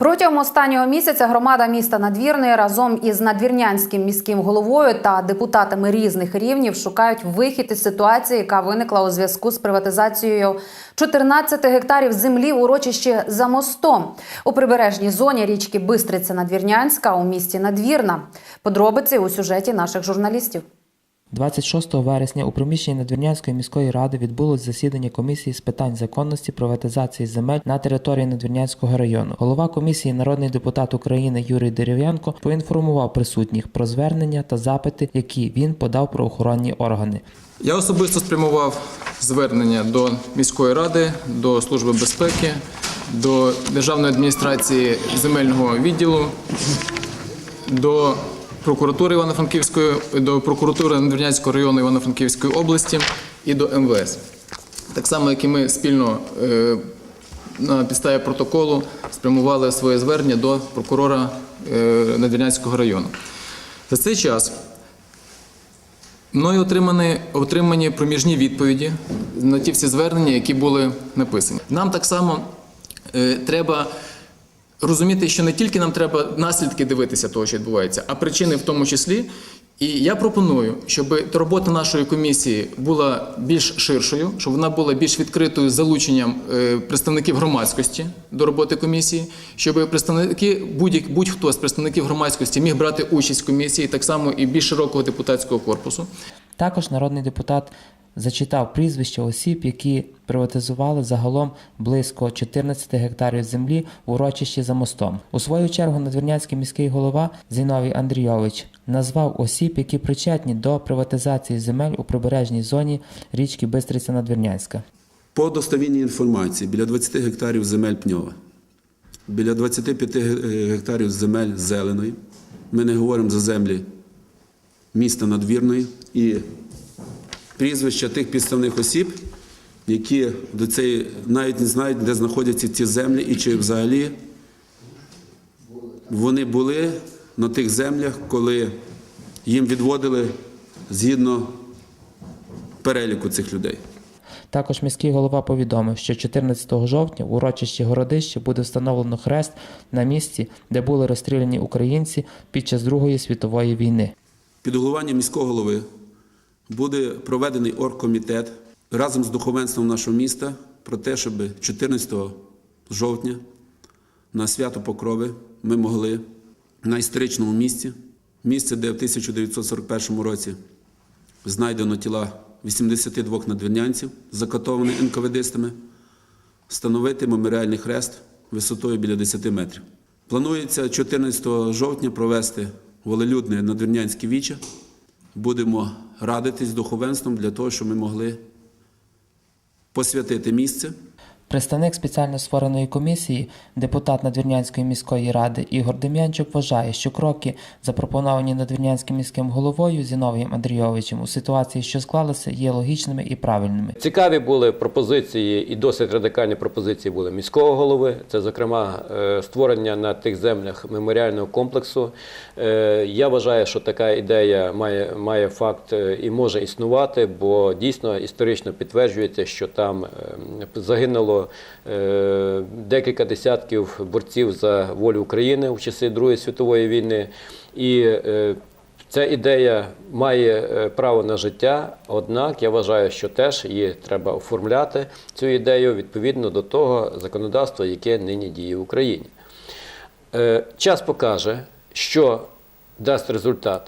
Протягом останнього місяця громада міста Надвірної разом із надвірнянським міським головою та депутатами різних рівнів шукають вихід із ситуації, яка виникла у зв'язку з приватизацією 14 гектарів землі в урочищі за мостом у прибережній зоні річки Бистриця Надвірнянська у місті Надвірна. Подробиці у сюжеті наших журналістів. 26 вересня у приміщенні Надвірнянської міської ради відбулось засідання комісії з питань законності приватизації земель на території Надвірнянського району. Голова комісії, народний депутат України Юрій Дерев'янко, поінформував присутніх про звернення та запити, які він подав правоохоронні органи. Я особисто спрямував звернення до міської ради, до Служби безпеки, до Державної адміністрації земельного відділу, до прокуратури Івано-Франківської, до прокуратури Надвірнянського району Івано-Франківської області і до МВС. Так само, як і ми спільно е, на підставі протоколу спрямували своє звернення до прокурора е, Надвірнянського району. За цей час Мною отримані, отримані проміжні відповіді на ті всі звернення, які були написані. Нам так само е, треба розуміти, що не тільки нам треба наслідки дивитися того, що відбувається, а причини в тому числі. І я пропоную, щоб робота нашої комісії була більш ширшою, щоб вона була більш відкритою залученням е, представників громадськості до роботи комісії, щоб представники будь-хто з представників громадськості міг брати участь в комісії, так само і більш широкого депутатського корпусу. Також народний депутат зачитав прізвища осіб, які приватизували загалом близько 14 гектарів землі в урочищі за мостом. У свою чергу надвірнянський міський голова Зіновій Андрійович назвав осіб, які причетні до приватизації земель у прибережній зоні річки Бистриця Надвірнянська. По достовірній інформації, біля 20 гектарів земель пньова, біля 25 ге- гектарів земель зеленої. Ми не говоримо за землі міста Надвірної і прізвища тих підставних осіб, які до цієї навіть не знають, де знаходяться ці землі, і чи взагалі вони були на тих землях, коли їм відводили згідно переліку цих людей. Також міський голова повідомив, що 14 жовтня в урочищі Городище буде встановлено хрест на місці, де були розстріляні українці під час Другої світової війни. Під головуванням міського голови буде проведений оргкомітет разом з духовенством нашого міста про те, щоб 14 жовтня на свято Покрови ми могли на історичному місці, місце, де в 1941 році знайдено тіла 82 надвірнянців, закатованих НКВДистами, встановити меморіальний хрест висотою біля 10 метрів. Планується 14 жовтня провести волелюдне надвірнянське віче. Будемо радитись з духовенством для того, щоб ми могли посвятити місце. Представник спеціально створеної комісії, депутат Надвірнянської міської ради Ігор Дем'янчук вважає, що кроки, запропоновані Надвірнянським міським головою Зіновієм Андрійовичем у ситуації, що склалися, є логічними і правильними. Цікаві були пропозиції і досить радикальні пропозиції були міського голови. Це, зокрема, е, створення на тих землях меморіального комплексу. Е, Я вважаю, що така ідея має, має факт е, і може існувати, бо дійсно історично підтверджується, що там е, е, декілька десятків борців за волю України у часи Другої світової війни. І е, Ця ідея має е, право на життя, однак я вважаю, що теж її треба оформляти цю ідею відповідно до того законодавства, яке нині діє в Україні. Час покаже, що дасть результат